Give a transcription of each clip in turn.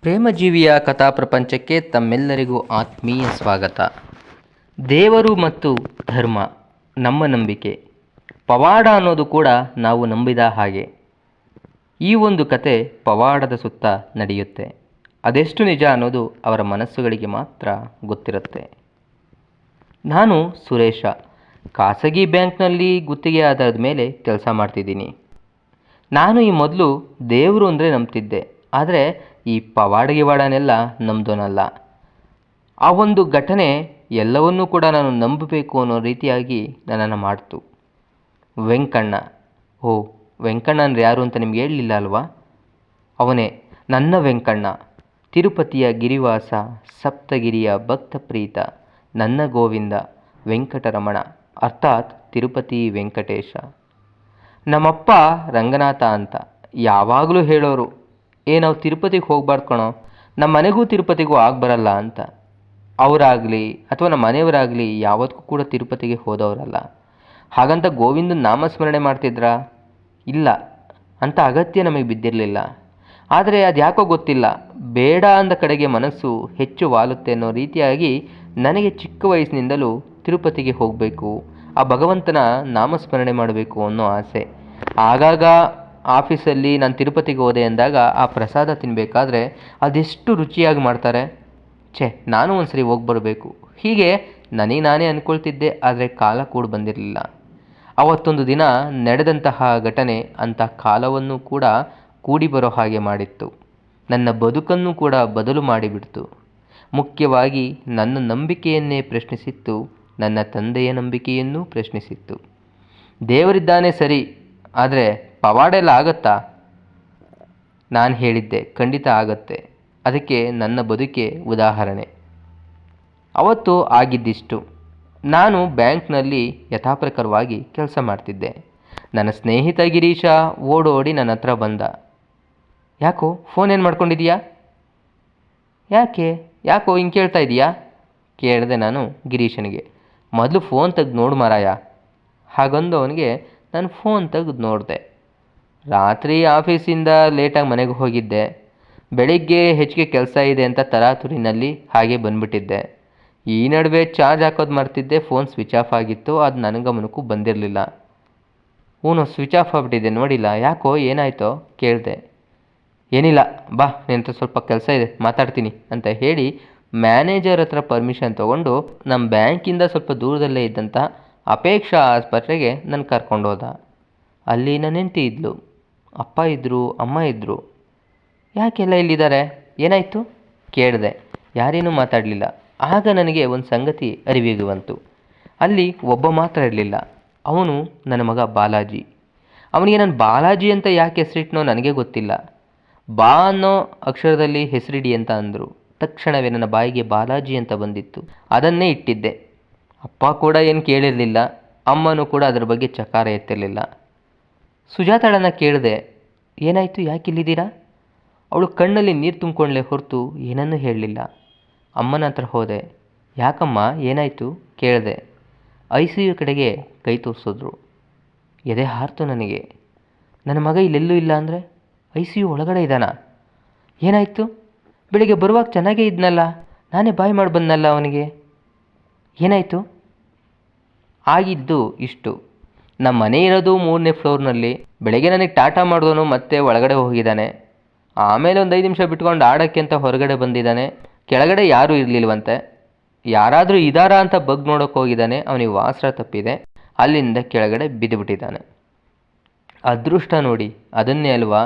ಪ್ರೇಮಜೀವಿಯ ಕಥಾ ಪ್ರಪಂಚಕ್ಕೆ ತಮ್ಮೆಲ್ಲರಿಗೂ ಆತ್ಮೀಯ ಸ್ವಾಗತ. ದೇವರು ಮತ್ತು ಧರ್ಮ, ನಮ್ಮ ನಂಬಿಕೆ. ಪವಾಡ ಅನ್ನೋದು ಕೂಡ ನಾವು ನಂಬಿದ ಹಾಗೆ. ಈ ಒಂದು ಕತೆ ಪವಾಡದ ಸುತ್ತ ನಡೆಯುತ್ತೆ. ಅದೆಷ್ಟು ನಿಜ ಅನ್ನೋದು ಅವರ ಮನಸ್ಸುಗಳಿಗೆ ಮಾತ್ರ ಗೊತ್ತಿರುತ್ತೆ. ನಾನು ಸುರೇಶ, ಖಾಸಗಿ ಬ್ಯಾಂಕ್ನಲ್ಲಿ ಗುತ್ತಿಗೆ ಆಧಾರದ ಮೇಲೆ ಕೆಲಸ ಮಾಡ್ತಿದ್ದೀನಿ. ನಾನು ಈ ಮೊದಲು ದೇವರು ಅಂದರೆ ನಂಬ್ತಿದ್ದೆ. ಆದರೆ ಈ ಪವಾಡ ಗಿವಾಡನೆಲ್ಲ ನಂಬ್ದೋನಲ್ಲ ಆ ಒಂದು ಘಟನೆ ಎಲ್ಲವನ್ನೂ ಕೂಡ ನಾನು ನಂಬಬೇಕು ಅನ್ನೋ ರೀತಿಯಾಗಿ ನನ್ನನ್ನು ಮಾಡ್ತು. ವೆಂಕಣ್ಣ. ಓ ವೆಂಕಣ್ಣ ಅಂದರೆ ಯಾರು ಅಂತ ನಿಮ್ಗೆ ಹೇಳಲಿಲ್ಲ ಅಲ್ವಾ? ಅವನೇ, ನನ್ನ ವೆಂಕಣ್ಣ. ತಿರುಪತಿಯ ಗಿರಿವಾಸ, ಸಪ್ತಗಿರಿಯ ಭಕ್ತ ಪ್ರೀತ, ನನ್ನ ಗೋವಿಂದ, ವೆಂಕಟರಮಣ, ಅರ್ಥಾತ್ ತಿರುಪತಿ ವೆಂಕಟೇಶ. ನಮ್ಮಪ್ಪ ರಂಗನಾಥ ಅಂತ ಯಾವಾಗಲೂ ಹೇಳೋರು. ಏ ನಾವು ತಿರುಪತಿಗೆ ಹೋಗ್ಬಾರ್ದು ಕಣೋ. ನಮ್ಮ ಮನೆಗೂ ತಿರುಪತಿಗೂ ಆಗಿ ಬರಲ್ಲ ಅಂತ. ಅವರಾಗಲಿ ಅಥವಾ ನಮ್ಮ ಮನೆಯವರಾಗಲಿ ಯಾವತ್ತೂ ಕೂಡ ತಿರುಪತಿಗೆ ಹೋದವರಲ್ಲ. ಹಾಗಂತ ಗೋವಿಂದ ನಾಮಸ್ಮರಣೆ ಮಾಡ್ತಿದ್ರಾ? ಇಲ್ಲ. ಅಂತ ಅಗತ್ಯ ನಮಗೆ ಬಿದ್ದಿರಲಿಲ್ಲ. ಆದರೆ ಅದು ಯಾಕೋ ಗೊತ್ತಿಲ್ಲ. ಬೇಡ ಅಂದ ಕಡೆಗೆ ಮನಸ್ಸು ಹೆಚ್ಚು ವಾಲುತ್ತೆ ಅನ್ನೋ ರೀತಿಯಾಗಿ ನನಗೆ ಚಿಕ್ಕ ವಯಸ್ಸಿನಿಂದಲೂ ತಿರುಪತಿಗೆ ಹೋಗಬೇಕು, ಆ ಭಗವಂತನ ನಾಮಸ್ಮರಣೆ ಮಾಡಬೇಕು ಅನ್ನೋ ಆಸೆ. ಆಗಾಗ ಆಫೀಸಲ್ಲಿ ನಾನು ತಿರುಪತಿಗೆ ಹೋದೆ ಅಂದಾಗ ಆ ಪ್ರಸಾದ ತಿನ್ನಬೇಕಾದ್ರೆ ಅದೆಷ್ಟು ರುಚಿಯಾಗಿ ಮಾಡ್ತಾರೆ. ಛೇ, ನಾನು ಒಂದ್ಸರಿ ಹೋಗಿ ಬರಬೇಕು. ಹೀಗೆ ನನಗೆ ನಾನೇ ಅಂದ್ಕೊಳ್ತಿದ್ದೆ ಆದರೆ ಕಾಲ ಕೂಡ ಬಂದಿರಲಿಲ್ಲ. ಅವತ್ತೊಂದು ದಿನ ನಡೆದಂತಹ ಘಟನೆ ಅಂಥ ಕಾಲವನ್ನು ಕೂಡ ಕೂಡಿ ಬರೋ ಹಾಗೆ ಮಾಡಿತ್ತು. ನನ್ನ ಬದುಕನ್ನು ಕೂಡ ಬದಲು ಮಾಡಿಬಿಡ್ತು. ಮುಖ್ಯವಾಗಿ ನನ್ನ ನಂಬಿಕೆಯನ್ನೇ ಪ್ರಶ್ನಿಸಿತ್ತು, ನನ್ನ ತಂದೆಯ ನಂಬಿಕೆಯನ್ನೂ ಪ್ರಶ್ನಿಸಿತ್ತು. ದೇವರಿದ್ದಾನೆ ಸರಿ, ಆದರೆ ಪವಾಡ ಎಲ್ಲ ಆಗತ್ತಾ? ನಾನು ಹೇಳಿದ್ದೆ, ಖಂಡಿತ ಆಗತ್ತೆ. ಅದಕ್ಕೆ ನನ್ನ ಬದುಕೆ ಉದಾಹರಣೆ. ಅವತ್ತು ಆಗಿದ್ದಿಷ್ಟು. ನಾನು ಬ್ಯಾಂಕ್ನಲ್ಲಿ ಯಥಾಪ್ರಕಾರವಾಗಿ ಕೆಲಸ ಮಾಡ್ತಿದ್ದೆ. ನನ್ನ ಸ್ನೇಹಿತ ಗಿರೀಶ ಓಡೋಡಿ ನನ್ನ ಹತ್ರ ಬಂದ. ಯಾಕೋ ಫೋನ್ ಏನು ಮಾಡ್ಕೊಂಡಿದೀಯಾ? ಯಾಕೆ? ಯಾಕೋ ಹಿಂಗೆ ಕೇಳ್ತಾ ಇದೀಯಾ? ಕೇಳಿದೆ ನಾನು ಗಿರೀಶನಿಗೆ. ಮೊದಲು ಫೋನ್ ತೆಗೆದು ನೋಡು ಮಾರಾಯ. ಹಾಗಂದು ಅವನಿಗೆ ನಾನು ಫೋನ್ ತೆಗೆದು ನೋಡಿದೆ. ರಾತ್ರಿ ಆಫೀಸಿಂದ ಲೇಟಾಗಿ ಮನೆಗೆ ಹೋಗಿದ್ದೆ. ಬೆಳಿಗ್ಗೆ ಹೆಚ್ಚಿಗೆ ಕೆಲಸ ಇದೆ ಅಂತ ತರಾತುರಿನಲ್ಲಿ ಹಾಗೆ ಬಂದ್ಬಿಟ್ಟಿದ್ದೆ. ಈ ನಡುವೆ ಚಾರ್ಜ್ ಹಾಕೋದು ಮರ್ತಿದ್ದೆ, ಫೋನ್ ಸ್ವಿಚ್ ಆಫ್ ಆಗಿತ್ತು, ಅದು ನನ್ನ ಗಮನಕ್ಕೂ ಬಂದಿರಲಿಲ್ಲ. ಹ್ಞೂ ಸ್ವಿಚ್ ಆಫ್ ಆಗಿಬಿಟ್ಟಿದೆ, ನೋಡಿಲ್ಲ, ಯಾಕೋ ಏನಾಯ್ತೋ ಕೇಳಿದೆ. ಏನಿಲ್ಲ, ಬಾ ನಿನ್ನ ಸ್ವಲ್ಪ ಕೆಲಸ ಇದೆ, ಮಾತಾಡ್ತೀನಿ ಅಂತ ಹೇಳಿ ಮ್ಯಾನೇಜರ್ ಹತ್ರ ಪರ್ಮಿಷನ್ ತೊಗೊಂಡು ನಮ್ಮ ಬ್ಯಾಂಕಿಂದ ಸ್ವಲ್ಪ ದೂರದಲ್ಲೇ ಇದ್ದಂಥ ಅಪೇಕ್ಷಾ ಆಸ್ಪತ್ರೆಗೆ ನಾನು ಕರ್ಕೊಂಡು ಹೋದ ಅಲ್ಲಿ ನನ್ನ ಹೆಂಡತಿ ಇದ್ಲು. ಅಪ್ಪ ಇದ್ದರು ಅಮ್ಮ ಇದ್ದರು ಯಾಕೆಲ್ಲ ಇಲ್ಲಿದ್ದಾರೆ? ಏನಾಯಿತು? ಕೇಳಿದೆ. ಯಾರೇನೂ ಮಾತಾಡಲಿಲ್ಲ. ಆಗ ನನಗೆ ಒಂದು ಸಂಗತಿ ಅರಿವಿಗೆ ಬಂತು. ಅಲ್ಲಿ ಒಬ್ಬ ಮಾತ್ರ ಇರಲಿಲ್ಲ. ಅವನು ನನ್ನ ಮಗ ಬಾಲಾಜಿ. ಅವನಿಗೆ ನಾನು ಬಾಲಾಜಿ ಅಂತ ಯಾಕೆ ಹೆಸರಿಟ್ನೋ ನನಗೆ ಗೊತ್ತಿಲ್ಲ. ಬಾ ಅನ್ನೋ ಅಕ್ಷರದಲ್ಲಿ ಹೆಸರಿಡಿ ಅಂತ ಅಂದರು. ತಕ್ಷಣವೇ ನನ್ನ ಬಾಯಿಗೆ ಬಾಲಾಜಿ ಅಂತ ಬಂದಿತ್ತು. ಅದನ್ನೇ ಇಟ್ಟಿದ್ದೆ. ಅಪ್ಪ ಕೂಡ ಏನು ಕೇಳಿರಲಿಲ್ಲ. ಅಮ್ಮನೂ ಕೂಡ ಅದರ ಬಗ್ಗೆ ಚಕಾರ ಎತ್ತಿರಲಿಲ್ಲ. ಸುಜಾತಾಳನ್ನ ಕೇಳಿದೆ, ಏನಾಯಿತು? ಯಾಕೆ ಇಲ್ಲಿದ್ದೀರಾ? ಅವಳು ಕಣ್ಣಲ್ಲಿ ನೀರು ತುಂಬಿಕೊಂಡ್ಲೆ ಹೊರತು ಏನನ್ನೂ ಹೇಳಲಿಲ್ಲ. ಅಮ್ಮನ ಹತ್ರ ಹೋದೆ, ಯಾಕಮ್ಮ? ಏನಾಯಿತು? ಕೇಳಿದೆ. ಐ ಸಿ ಯು ಕಡೆಗೆ ಕೈ ತೋರಿಸಿದ್ರು. ಎದೆ ಹಾರ್ತು ನನಗೆ. ನನ್ನ ಮಗ ಇಲ್ಲೆಲ್ಲೂ ಇಲ್ಲ ಅಂದರೆ? ಐ ಸಿ ಯು ಒಳಗಡೆ ಇದ್ದಾನ? ಏನಾಯಿತು? ಬೆಳಿಗ್ಗೆ ಬರುವಾಗ ಚೆನ್ನಾಗೇ ಇದ್ನಲ್ಲ, ನಾನೇ ಬಾಯ್ ಮಾಡಿ ಬಂದನಲ್ಲ ಅವನಿಗೆ. ಏನಾಯಿತು? ಆಗಿದ್ದು ಇಷ್ಟು. ನಮ್ಮ ಮನೆ ಇರೋದು ಮೂರನೇ ಫ್ಲೋರ್ನಲ್ಲಿ. ಬೆಳಗ್ಗೆ ನನಗೆ ಟಾಟಾ ಮಾಡಿದವನು ಮತ್ತೆ ಒಳಗಡೆ ಹೋಗಿದ್ದಾನೆ. ಆಮೇಲೆ ಒಂದು ಐದು ನಿಮಿಷ ಬಿಟ್ಕೊಂಡು ಆಡೋಕ್ಕೆ ಅಂತ ಹೊರಗಡೆ ಬಂದಿದ್ದಾನೆ. ಕೆಳಗಡೆ ಯಾರೂ ಇರಲಿಲ್ವಂತೆ. ಯಾರಾದರೂ ಇದಾರಾ ಅಂತ ಬಗ್ ನೋಡೋಕೆ ಹೋಗಿದ್ದಾನೆ. ಅವನಿಗೆ ವಾಸರ ತಪ್ಪಿದೆ. ಅಲ್ಲಿಂದ ಕೆಳಗಡೆ ಬಿದ್ದುಬಿಟ್ಟಿದ್ದಾನೆ ಅದೃಷ್ಟ ನೋಡಿ, ಅದನ್ನೇ ಅಲ್ವಾ?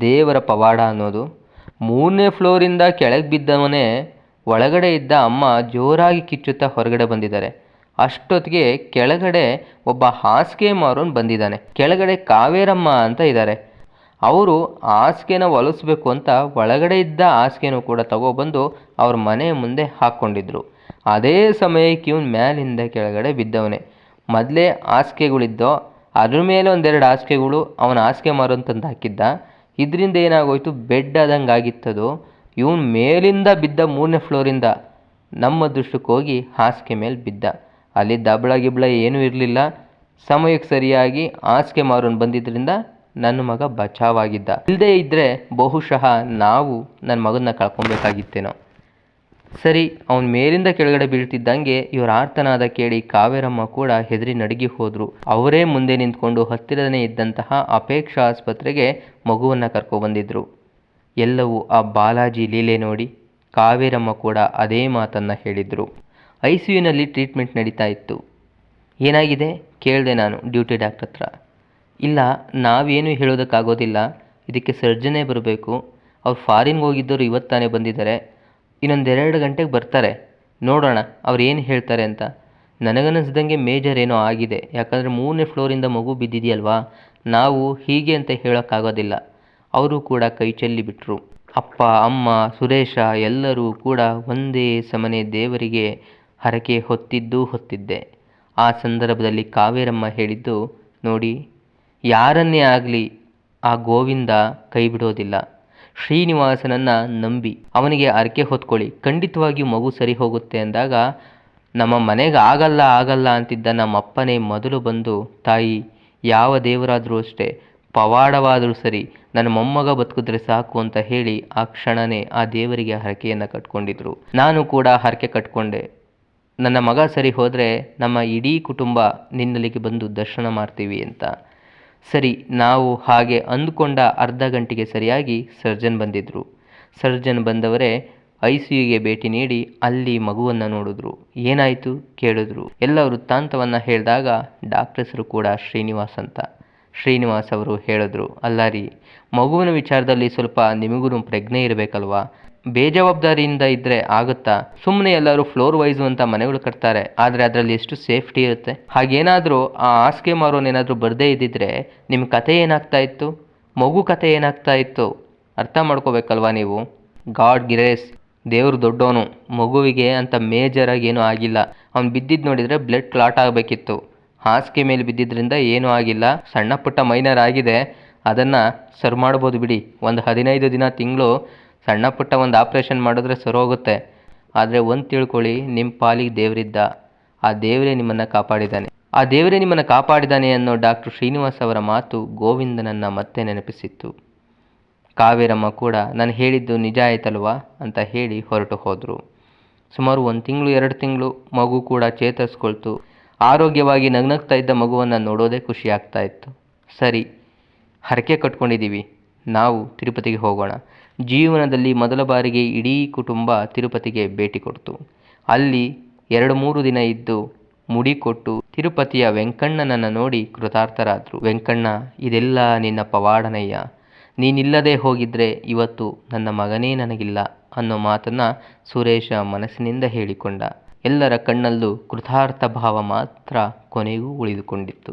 ದೇವರ ಪವಾಡ ಅನ್ನೋದು. ಮೂರನೇ ಫ್ಲೋರಿಂದ ಕೆಳಗೆ ಬಿದ್ದವನೇ ಒಳಗಡೆ ಇದ್ದ ಅಮ್ಮ ಜೋರಾಗಿ ಕಿಚ್ಚುತ್ತಾ ಹೊರಗಡೆ ಬಂದಿದ್ದಾರೆ. ಅಷ್ಟೊತ್ತಿಗೆ ಕೆಳಗಡೆ ಒಬ್ಬ ಹಾಸಿಗೆ ಮಾರೋನು ಬಂದಿದ್ದಾನೆ. ಕೆಳಗಡೆ ಕಾವೇರಮ್ಮ ಅಂತ ಇದ್ದಾರೆ ಅವರು ಹಾಸಿಗೆನ ಹೊಲಿಸ್ಬೇಕು ಅಂತ ಒಳಗಡೆ ಇದ್ದ ಹಾಸಿಗೆನೂ ಕೂಡ ತಗೊಬಂದು ಅವ್ರ ಮನೆ ಮುಂದೆ ಹಾಕ್ಕೊಂಡಿದ್ರು. ಅದೇ ಸಮಯಕ್ಕೆ ಇವನು ಮ್ಯಾಲಿಂದ ಕೆಳಗಡೆ ಬಿದ್ದವನೇ. ಮೊದಲೇ ಹಾಸಿಗೆಗಳಿದ್ದೋ, ಅದ್ರ ಮೇಲೆ ಒಂದೆರಡು ಹಾಸಿಗೆಗಳು ಅವನ ಹಾಸಿಗೆ ಮಾರೋನ್ ತಂದು ಹಾಕಿದ್ದ. ಇದರಿಂದ ಏನಾಗೋಯ್ತು? ಬೆಡ್ ಆದಂಗೆ ಆಗಿತ್ತದು ಇವನು ಮೇಲಿಂದ ಬಿದ್ದ ಮೂರನೇ ಫ್ಲೋರಿಂದ ನಮ್ಮ ದೃಷ್ಟಕ್ಕೆ ಹೋಗಿ ಹಾಸಿಗೆ ಮೇಲೆ ಬಿದ್ದ. ಅಲ್ಲಿ ದಬ್ಳ ಗಿಬ್ಳ ಏನೂ ಇರಲಿಲ್ಲ. ಸಮಯಕ್ಕೆ ಸರಿಯಾಗಿ ಹಾಸಿಗೆ ಮಾರೋನು ಬಂದಿದ್ದರಿಂದ ನನ್ನ ಮಗ ಬಚಾವಾಗಿದ್ದ. ಇಲ್ಲದೇ ಇದ್ದರೆ ಬಹುಶಃ ನಾವು ನನ್ನ ಮಗನ್ನ ಕಳ್ಕೊಬೇಕಾಗಿತ್ತೇನೋ. ಸರಿ, ಅವನ ಮೇಲಿಂದ ಕೆಳಗಡೆ ಬೀಳ್ತಿದ್ದಂಗೆ ಇವರ ಆರ್ತನಾದ ಕೇಳಿ ಕಾವೇರಮ್ಮ ಕೂಡ ಹೆದರಿ ನಡುಗಿ ಹೋದರು. ಅವರೇ ಮುಂದೆ ನಿಂತ್ಕೊಂಡು ಹತ್ತಿರದನೇ ಇದ್ದಂತಹ ಅಪೇಕ್ಷಾ ಆಸ್ಪತ್ರೆಗೆ ಮಗುವನ್ನು ಕರ್ಕೊಬಂದಿದ್ರು. ಎಲ್ಲವೂ ಆ ಬಾಲಾಜಿ ಲೀಲೆ ನೋಡಿ ಕಾವೇರಮ್ಮ ಕೂಡ ಅದೇ ಮಾತನ್ನು ಹೇಳಿದರು. ಐ ಸಿ ಯುನಲ್ಲಿ ಟ್ರೀಟ್ಮೆಂಟ್ ನಡೀತಾ ಇತ್ತು. ಏನಾಗಿದೆ? ಕೇಳಿದೆ ನಾನು ಡ್ಯೂಟಿ ಡಾಕ್ಟರ್ ಹತ್ರ. ಇಲ್ಲ, ನಾವೇನು ಹೇಳೋದಕ್ಕಾಗೋದಿಲ್ಲ. ಇದಕ್ಕೆ ಸರ್ಜನೇ ಬರಬೇಕು. ಅವ್ರು ಫಾರಿನ್ಗೆ ಹೋಗಿದ್ದವರು ಇವತ್ತಾನೆ ಬಂದಿದ್ದಾರೆ. ಇನ್ನೊಂದೆರಡು ಗಂಟೆಗೆ ಬರ್ತಾರೆ. ನೋಡೋಣ, ಅವ್ರು ಏನು ಹೇಳ್ತಾರೆ ಅಂತ. ನನಗನ್ನಿಸ್ದಂಗೆ ಮೇಜರ್ ಏನೋ ಆಗಿದೆ. ಯಾಕಂದರೆ ಮೂರನೇ ಫ್ಲೋರಿಂದ ಮಗು ಬಿದ್ದಿದೆಯಲ್ವಾ? ನಾವು ಹೀಗೆ ಅಂತ ಹೇಳೋಕ್ಕಾಗೋದಿಲ್ಲ. ಅವರು ಕೂಡ ಕೈ ಚೆಲ್ಲಿಬಿಟ್ರು ಅಪ್ಪ, ಅಮ್ಮ, ಸುರೇಶ ಎಲ್ಲರೂ ಕೂಡ ಒಂದೇ ಸಮನೆ ದೇವರಿಗೆ ಹರಕೆ ಹೊತ್ತಿದ್ದೂ ಹೊತ್ತಿದ್ದೆ. ಆ ಸಂದರ್ಭದಲ್ಲಿ ಕಾವೇರಮ್ಮ ಹೇಳಿದ್ದು ನೋಡಿ, ಯಾರನ್ನೇ ಆಗಲಿ ಆ ಗೋವಿಂದ ಕೈ ಬಿಡೋದಿಲ್ಲ ಶ್ರೀನಿವಾಸನನ್ನು ನಂಬಿ, ಅವನಿಗೆ ಹರಕೆ ಹೊತ್ಕೊಳ್ಳಿ, ಖಂಡಿತವಾಗಿಯೂ ಮಗು ಸರಿ ಹೋಗುತ್ತೆ ಅಂದಾಗ, ನಮ್ಮ ಮನೆಗೆ ಆಗಲ್ಲ ಆಗಲ್ಲ ಅಂತಿದ್ದ ನಮ್ಮ ಅಪ್ಪನೇ ಮೊದಲು ಬಂದು, ತಾಯಿ, ಯಾವ ದೇವರಾದರೂ ಅಷ್ಟೇ, ಪವಾಡವಾದರೂ ಸರಿ, ನನ್ನ ಮೊಮ್ಮಗ ಬದುಕಿದ್ರೆ ಸಾಕು ಅಂತ ಹೇಳಿ ಆ ಕ್ಷಣನೇ ಆ ದೇವರಿಗೆ ಹರಕೆಯನ್ನು ಕಟ್ಕೊಂಡಿದ್ರು. ನಾನು ಕೂಡ ಹರಕೆ ಕಟ್ಕೊಂಡೆ. ನನ್ನ ಮಗ ಸರಿ ಹೋದರೆ ನಮ್ಮ ಇಡೀ ಕುಟುಂಬ ನಿನ್ನಲ್ಲಿಗೆ ಬಂದು ದರ್ಶನ ಮಾಡ್ತೀವಿ ಅಂತ. ಸರಿ, ನಾವು ಹಾಗೆ ಅಂದುಕೊಂಡ ಅರ್ಧ ಗಂಟೆಗೆ ಸರಿಯಾಗಿ ಸರ್ಜನ್ ಬಂದಿದ್ದರು ಸರ್ಜನ್ ಬಂದವರೇ ಐ ಸಿ ಯುಗೆ ಭೇಟಿ ನೀಡಿ ಅಲ್ಲಿ ಮಗುವನ್ನು ನೋಡಿದ್ರು. ಏನಾಯಿತು ಕೇಳಿದ್ರು. ಎಲ್ಲ ವೃತ್ತಾಂತವನ್ನು ಹೇಳಿದಾಗ ಡಾಕ್ಟರ್ಸರು ಕೂಡ ಶ್ರೀನಿವಾಸ್ ಅಂತ. ಶ್ರೀನಿವಾಸ್ ಅವರು ಹೇಳಿದ್ರು, ಅಲ್ಲ ರೀ, ಮಗುವಿನ ವಿಚಾರದಲ್ಲಿ ಸ್ವಲ್ಪ ನಿಮಗೂ ಪ್ರಜ್ಞೆ ಇರಬೇಕಲ್ವಾ? ಬೇಜವಾಬ್ದಾರಿಯಿಂದ ಇದ್ದರೆ ಆಗುತ್ತಾ? ಸುಮ್ಮನೆ ಎಲ್ಲರೂ ಫ್ಲೋರ್ ವೈಸ್ ಅಂತ ಮನೆಗಳು ಕಟ್ತಾರೆ. ಆದರೆ ಅದರಲ್ಲಿ ಎಷ್ಟು ಸೇಫ್ಟಿ ಇರುತ್ತೆ? ಹಾಗೇನಾದರೂ ಆ ಹಾಸಿಗೆ ಮಾರೋನೇನಾದರೂ ಬರದೇ ಇದ್ದಿದ್ರೆ ನಿಮ್ಮ ಕತೆ ಏನಾಗ್ತಾ ಇತ್ತು? ಮಗು ಕತೆ ಏನಾಗ್ತಾ ಇತ್ತು? ಅರ್ಥ ಮಾಡ್ಕೋಬೇಕಲ್ವಾ ನೀವು? ಗಾಡ್ ಗಿರೇಸ್, ದೇವ್ರು ದೊಡ್ಡವನು, ಮಗುವಿಗೆ ಅಂತ ಮೇಜರಾಗಿ ಏನೂ ಆಗಿಲ್ಲ. ಅವ್ನು ಬಿದ್ದಿದ್ದು ನೋಡಿದರೆ ಬ್ಲಡ್ ಕ್ಲಾಟ್ ಆಗಬೇಕಿತ್ತು. ಹಾಸಿಗೆ ಮೇಲೆ ಬಿದ್ದಿದ್ದರಿಂದ ಏನೂ ಆಗಿಲ್ಲ. ಸಣ್ಣ ಪುಟ್ಟ ಮೈನರ್ ಆಗಿದೆ. ಅದನ್ನು ಸರ್ ಮಾಡ್ಬೋದು ಬಿಡಿ. ಒಂದು ಹದಿನೈದು ದಿನ ತಿಂಗಳು ಸಣ್ಣ ಪುಟ್ಟ ಒಂದು ಆಪ್ರೇಷನ್ ಮಾಡಿದ್ರೆ ಸರೋಗುತ್ತೆ ಆದರೆ ಒಂದು ತಿಳ್ಕೊಳ್ಳಿ ನಿಮ್ಮ ಪಾಲಿಗೆ ದೇವರಿದ್ದ. ಆ ದೇವರೇ ನಿಮ್ಮನ್ನು ಕಾಪಾಡಿದ್ದಾನೆ. ಆ ದೇವರೇ ನಿಮ್ಮನ್ನು ಕಾಪಾಡಿದ್ದಾನೆ ಅನ್ನೋ ಡಾಕ್ಟರ್ ಶ್ರೀನಿವಾಸ್ ಅವರ ಮಾತು ಗೋವಿಂದನನ್ನು ಮತ್ತೆ ನೆನಪಿಸಿತ್ತು. ಕಾವೇರಮ್ಮ ಕೂಡ, ನಾನು ಹೇಳಿದ್ದು ನಿಜ ಆಯ್ತಲ್ವಾ? ಅಂತ ಹೇಳಿ ಹೊರಟು ಹೋದರು. ಸುಮಾರು ಒಂದು ತಿಂಗಳು, ಎರಡು ತಿಂಗಳು ಮಗು ಕೂಡ ಚೇತರಿಸ್ಕೊಳ್ತು. ಆರೋಗ್ಯವಾಗಿ ನಗ್ನಗ್ತಾ ಇದ್ದ ಮಗುವನ್ನು ನೋಡೋದೇ ಖುಷಿ ಆಗ್ತಾ ಇತ್ತು. ಸರಿ, ಹರಕೆ ಕಟ್ಕೊಂಡಿದ್ದೀವಿ. ನಾವು ತಿರುಪತಿಗೆ ಹೋಗೋಣ. ಜೀವನದಲ್ಲಿ ಮೊದಲ ಬಾರಿಗೆ ಇಡೀ ಕುಟುಂಬ ತಿರುಪತಿಗೆ ಭೇಟಿ ಕೊಡ್ತು. ಅಲ್ಲಿ ಎರಡು ಮೂರು ದಿನ ಇದ್ದು ಮುಡಿ ಕೊಟ್ಟು ತಿರುಪತಿಯ ವೆಂಕಣ್ಣನನ್ನು ನೋಡಿ ಕೃತಾರ್ಥರಾದರು. ವೆಂಕಣ್ಣ, ಇದೆಲ್ಲ ನಿನ್ನ ಪವಾಡನಯ್ಯ. ನೀನಿಲ್ಲದೆ ಹೋಗಿದ್ರೆ ಇವತ್ತು ನನ್ನ ಮಗನೇ ನನಗಿಲ್ಲ ಅನ್ನೋ ಮಾತನ್ನು ಸುರೇಶ ಮನಸ್ಸಿನಿಂದ ಹೇಳಿಕೊಂಡ. ಎಲ್ಲರ ಕಣ್ಣಲ್ಲೂ ಕೃತಾರ್ಥ ಭಾವ ಮಾತ್ರ ಕೊನೆಗೂ ಉಳಿದುಕೊಂಡಿತ್ತು.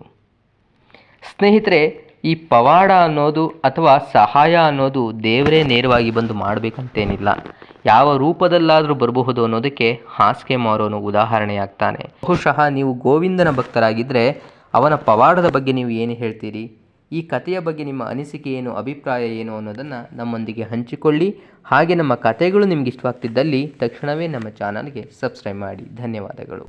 ಸ್ನೇಹಿತರೆ ಈ ಪವಾಡ ಅನ್ನೋದು ಅಥವಾ ಸಹಾಯ ಅನ್ನೋದು ದೇವರೇ ನೇರವಾಗಿ ಬಂದು ಮಾಡಬೇಕಂತೇನಿಲ್ಲ. ಯಾವ ರೂಪದಲ್ಲಾದರೂ ಬರಬಹುದು ಅನ್ನೋದಕ್ಕೆ ಹಾಸಿಗೆ ಮಾರೋನು ಉದಾಹರಣೆಯಾಗ್ತಾನೆ. ಬಹುಶಃ ನೀವು ಗೋವಿಂದನ ಭಕ್ತರಾಗಿದ್ದರೆ ಅವನ ಪವಾಡದ ಬಗ್ಗೆ ನೀವು ಏನು ಹೇಳ್ತೀರಿ? ಈ ಕಥೆಯ ಬಗ್ಗೆ ನಿಮ್ಮ ಅನಿಸಿಕೆ ಏನು, ಅಭಿಪ್ರಾಯ ಏನು ಅನ್ನೋದನ್ನು ನಮ್ಮೊಂದಿಗೆ ಹಂಚಿಕೊಳ್ಳಿ. ಹಾಗೆ ನಮ್ಮ ಕಥೆಗಳು ನಿಮಗೆ ಇಷ್ಟವಾಗ್ತಿದ್ದಲ್ಲಿ ತಕ್ಷಣವೇ ನಮ್ಮ ಚಾನಲ್ಗೆ ಸಬ್ಸ್ಕ್ರೈಬ್ ಮಾಡಿ. ಧನ್ಯವಾದಗಳು.